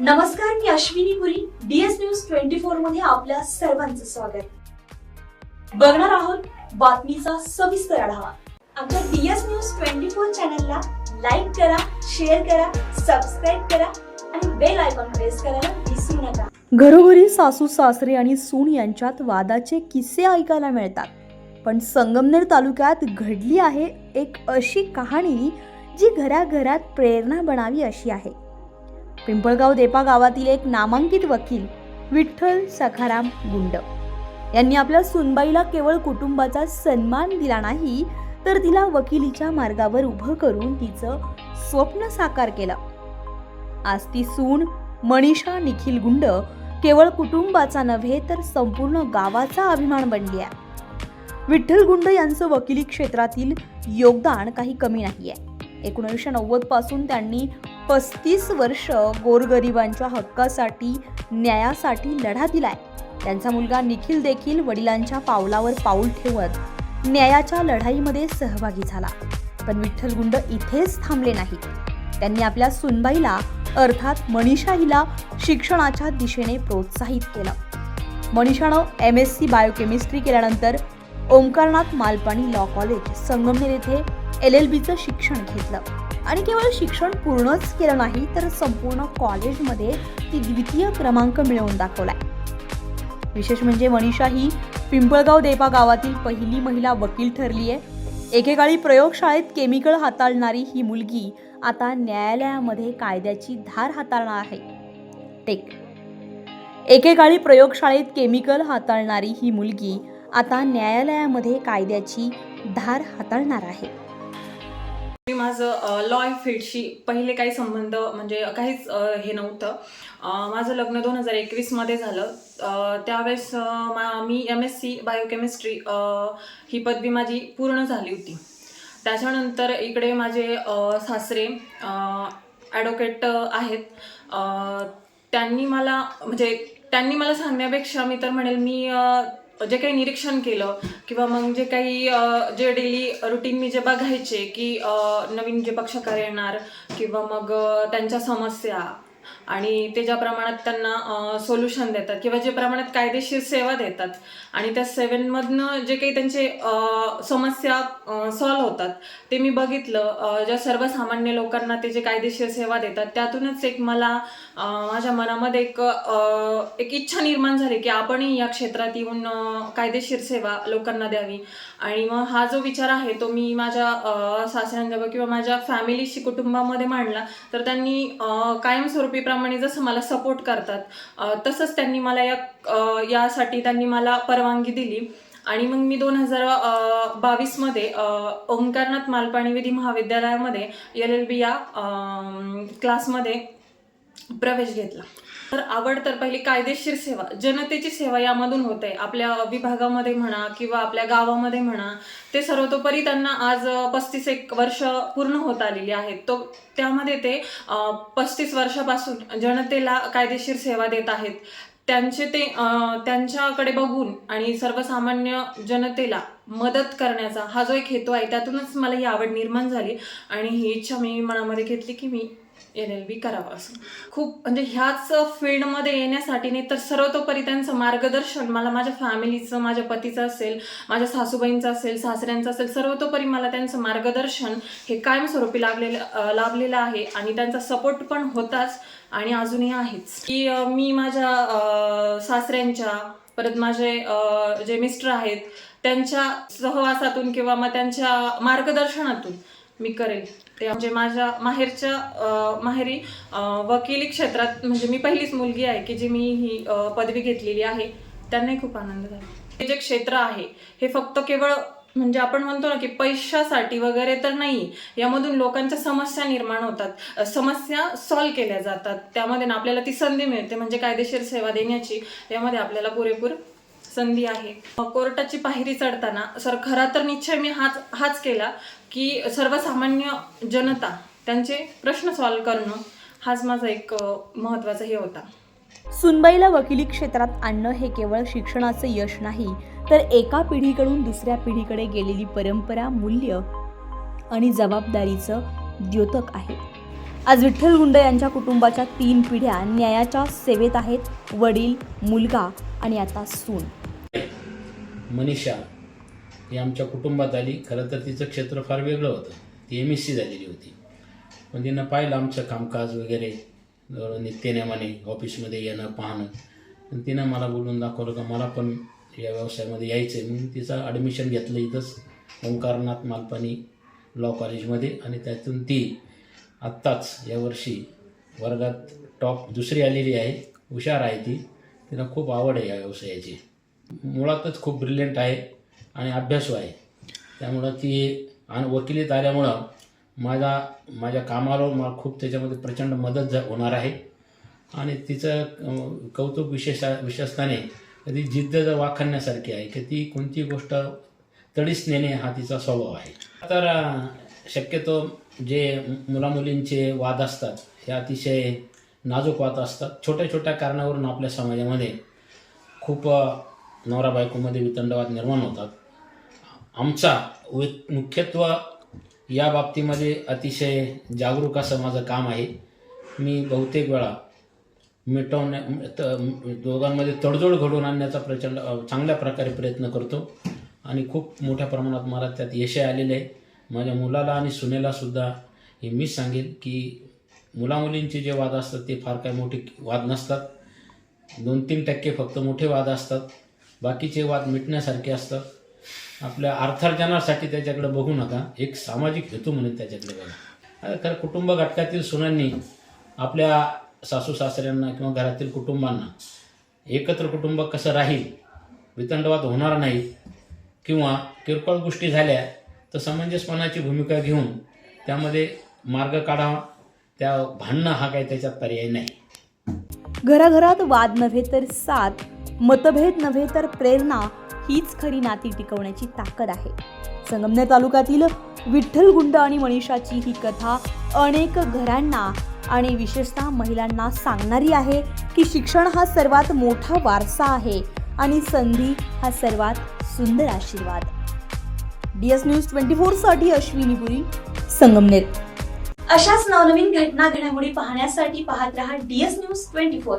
नमस्कार मी Ashwini Puri DS news twenty फोरमध्ये आपल्या सर्वांचं स्वागत. बघणार आहोत बातमीचा सविस्तर आढावा. आमच्या डीएस न्यूज ट्वेंटी फोर चॅनलला लाईक करा शेअर करा सबस्क्राईब करा आणि बेल आयकॉन प्रेस करायला विसरू नका. घरोघरी सासू सासरे आणि सून यांच्यात वादाचे किस्से ऐकायला मिळतात. पण संगमनेर तालुक्यात घडली आहे एक अशी कहाणी जी घराघरात प्रेरणा बनावी अशी आहे. पिंपळगाव देपा गावातील एक नामांकित वकील विठ्ठल सखाराम गुंड. यांनी आपल्या सुनबाईला केवळ कुटुंबाचा सन्मान दिला नाही तर तिला वकिलीच्या मार्गावर उभं करून तिचं स्वप्न साकार केलं. आज ती सून मनीषा निखिल गुंड केवळ कुटुंबाचा नव्हे तर संपूर्ण गावाचा अभिमान बनली आहे. विठ्ठल गुंड यांचं वकिली क्षेत्रातील योगदान काही कमी नाही आहे एकोणीसशे नव्वदपासून त्यांनी पस्तीस वर्ष गोरगरिबांच्या हक्कासाठी न्यायासाठी लढा दिलाय. त्यांचा मुलगा निखिल देखील वडिलांच्या पावलावर पाऊल ठेवत न्यायाच्या लढाईमध्ये सहभागी झाला. पण विठ्ठल गुंड इथेच थांबले नाहीत. त्यांनी आपल्या सुनबाईला अर्थात मनीषा हिला शिक्षणाच्या दिशेने प्रोत्साहित केलं. मनीषानं एम एस सी बायोकेमिस्ट्री केल्यानंतर ओंकारनाथ मालपाणी लॉ कॉलेज संगमनेर येथे एल एल बीचं शिक्षण घेतलं. आणि केवळ शिक्षण पूर्णच केलं नाही तर संपूर्ण कॉलेजमध्ये ती द्वितीय क्रमांक मिळवून दाखवलाय. विशेष म्हणजे मनीषा ही पिंपळगाव देपा गावातील पहिली महिला वकील ठरली आहे एकेकाळी प्रयोगशाळेत केमिकल हाताळणारी ही मुलगी आता न्यायालयामध्ये कायद्याची धार हाताळणार आहे. टेक. एकेकाळी प्रयोगशाळेत केमिकल हाताळणारी ही मुलगी आता न्यायालयामध्ये कायद्याची धार हाताळणार आहे. मी माझं लॉ फील्डशी पहिले काही संबंध म्हणजे काहीच हे नव्हतं. माझं लग्न दोन हजार एकवीसमध्ये झालं. त्यावेळेस मा- मी एम एस सी बायोकेमिस्ट्री ही पदवी माझी पूर्ण झाली होती. त्याच्यानंतर इकडे माझे सासरे ॲडव्होकेट आहेत. त्यांनी मला म्हणजे त्यांनी मला सांगण्यापेक्षा मी तर म्हणेल मी जे काही निरीक्षण केलं किंवा मग जे काही जे डेली रुटीन मी जे बघायचे की नवीन जे पक्षकार येणार किंवा मग त्यांच्या समस्या आणि ते ज्या प्रमाणात त्यांना सोल्युशन देतात किंवा जे प्रमाणात कायदेशीर सेवा देतात आणि त्या सेवेंमधनं जे काही त्यांचे समस्या सॉल्व्ह होतात ते मी बघितलं. ज्या सर्वसामान्य लोकांना ते जे कायदेशीर सेवा देतात त्यातूनच एक मला माझ्या मनामध्ये एक एक इच्छा निर्माण झाली की आपणही या क्षेत्रात येऊन कायदेशीर सेवा लोकांना द्यावी. आणि मग हा जो विचार आहे तो मी माझ्या सासऱ्यांजवळ किंवा माझ्या फॅमिलीशी कुटुंबामध्ये मांडला. तर त्यांनी कायमस्वरूपी कायमस्वरूपीप्रमाणे जसं मला सपोर्ट करतात तसंच त्यांनी मला या यासाठी त्यांनी मला परवानगी दिली. आणि मग मी दोन हजार बावीसमध्ये ओंकारनाथ मालपाणी विधी महाविद्यालयामध्ये एल एल बी या क्लासमध्ये प्रवेश घेतला. तर आवड तर पहिली कायदेशीर सेवा जनतेची सेवा यामधून होते. आपल्या विभागामध्ये म्हणा किंवा आपल्या गावामध्ये म्हणा ते सर्वतोपरी त्यांना आज पस्तीस एक वर्ष पूर्ण होत आलेली आहेत. तो त्यामध्ये ते पस्तीस वर्षापासून जनतेला कायदेशीर सेवा देत आहेत. त्यांचे ते त्यांच्याकडे बघून आणि सर्वसामान्य जनतेला मदत करण्याचा हा जो एक हेतू आहे त्यातूनच मला ही आवड निर्माण झाली आणि ही इच्छा मी मनामध्ये घेतली की मी एल एल बी करावं असं. खूप म्हणजे ह्याच फील्डमध्ये येण्यासाठी नाही तर सर्वतोपरी त्यांचं मार्गदर्शन मला माझ्या फॅमिलीचं माझ्या पतीचं असेल माझ्या सासूबाईंचं असेल सासऱ्यांचं असेल सर्वतोपरी मला त्यांचं मार्गदर्शन हे कायमस्वरूपी लागलेलं लाभलेलं आहे आणि त्यांचा सपोर्ट पण होताच आणि अजूनही आहेच. की मी माझ्या सासऱ्यांच्या परत माझे जे मिस्टर आहेत त्यांच्या सहवासातून किंवा मग त्यांच्या मार्गदर्शनातून मी करेल. ते म्हणजे माझ्या माहेरच्या माहेरी वकिली क्षेत्रात म्हणजे मी पहिलीच मुलगी आहे की जी मी ही पदवी घेतलेली आहे. त्यांनाही खूप आनंद झाला. हे जे क्षेत्र आहे हे फक्त केवळ म्हणजे आपण म्हणतो ना की पैशासाठी वगैरे तर नाही यामधून लोकांच्या समस्या निर्माण होतात. समस्या सॉल्व्ह केल्या जातात. त्यामध्ये ना आपल्याला ती संधी मिळते म्हणजे कायदेशीर सेवा देण्याची. यामध्ये आपल्याला पुरेपूर संधी आहे. कोर्टाची पायरी चढताना सर खरा तर निश्चय मी हाच हाच केला की सर्वसामान्य जनता त्यांचे प्रश्न सॉल्व्ह करणं हाच माझा एक महत्त्वाचा हे होता. सुनबाईला वकिली क्षेत्रात आणणं हे केवळ शिक्षणाचं यश नाही तर एका पिढीकडून दुसऱ्या पिढीकडे गेलेली परंपरा मूल्य आणि जबाबदारीचं द्योतक आहे. आज विठ्ठल गुंड यांच्या कुटुंबाच्या तीन पिढ्या न्यायाच्या सेवेत आहेत वडील मुलगा आणि आता सून. मनीषा ही आमच्या कुटुंबात आली. खरं तर तिचं क्षेत्र फार वेगळं होतं. ती एम एस सी झालेली होती. पण तिनं पाहिलं आमचं कामकाज वगैरे. नित्यनेमाने ऑफिसमध्ये येणं पाहणं. पण तिनं मला बोलून दाखवलं का मला पण या व्यवसायामध्ये यायचं आहे म्हणून तिचं ॲडमिशन घेतलं इथंच ओंकारनाथ मालपानी लॉ कॉलेजमध्ये आणि त्यातून ती आत्ताच यावर्षी वर्गात टॉप दुसरी आलेली आहे. हुशार आहे ती. तिला खूप आवड आहे या व्यवसायाची. मुळातच खूप ब्रिलियंट आहे आणि अभ्यासू आहे. त्यामुळं ती आणि वकिलीत आल्यामुळं माझा माझ्या कामावर मला खूप त्याच्यामध्ये प्रचंड मदत झा होणार आहे. आणि तिचं कौतुक विशेष विशेषताने कधी जिद्द जर वाखाणण्यासारखी आहे की ती कोणती गोष्ट तडीस नेणे हा तिचा स्वभाव आहे. तर शक्यतो जे मुलामुलींचे वाद असतात हे अतिशय नाजूक वाद असतात. छोट्या छोट्या कारणावरून आपल्या समाजामध्ये खूप नवरा बायकोमध्ये वितंडवाद निर्माण होतात. आमचा वे- मुख्यत्व या बाबतीमध्ये अतिशय जागरूक असं माझं काम आहे. मी बहुतेक वेळा मिटवण्या त- दोघांमध्ये तडजोड घडवून आणण्याचा प्रचंड चांगल्या प्रकारे प्रयत्न करतो. आणि खूप मोठ्या प्रमाणात मला त्यात यशही आलेलं आहे. माझ्या मुलाला आणि सुनेलासुद्धा हे मी सांगेल की मुलामुलींचे जे वाद असतात ते फार काही मोठे वाद नसतात. दोन तीन टक्के फक्त मोठे वाद असतात. बाकीचे वाद मिटण्यासारखे असतात. आपल्या अर्थार्जनासाठी त्याच्याकडे बघू नका. एक सामाजिक हेतू म्हणून त्याच्याकडे बघा. तर कुटुंब घटकातील सुनांनी आपल्या सासू सासऱ्यांना किंवा घरातील कुटुंबांना एकत्र कुटुंब कसं राहील वितंडवाद होणार नाही किंवा किरकोळ गोष्टी झाल्या तर समंजसपणाची भूमिका घेऊन त्यामध्ये मार्ग काढावा त्या भांडणं हा काही त्याच्यात पर्याय नाही. घराघरात वाद नव्हे तर साथ मतभेद नव्हे तर प्रेरणा हीच खरी नाती टिकवण्याची ताकद आहे. संगमनेर तालुक्यातील विठ्ठल गुंड आणि मनीषाची ही कथा अनेक घरांना आणि विशेषतः महिलांना सांगणारी आहे की शिक्षण हा सर्वात मोठा वारसा आहे आणि संधी हा सर्वात सुंदर आशीर्वाद. डी एस न्यूज ट्वेंटी फोरसाठी अश्विनी पुरी संगमनेर. अशाच नवनवीन घटना घडामोडी पाहण्यासाठी पाहत रहा डीएस न्यूज ट्वेंटी फोर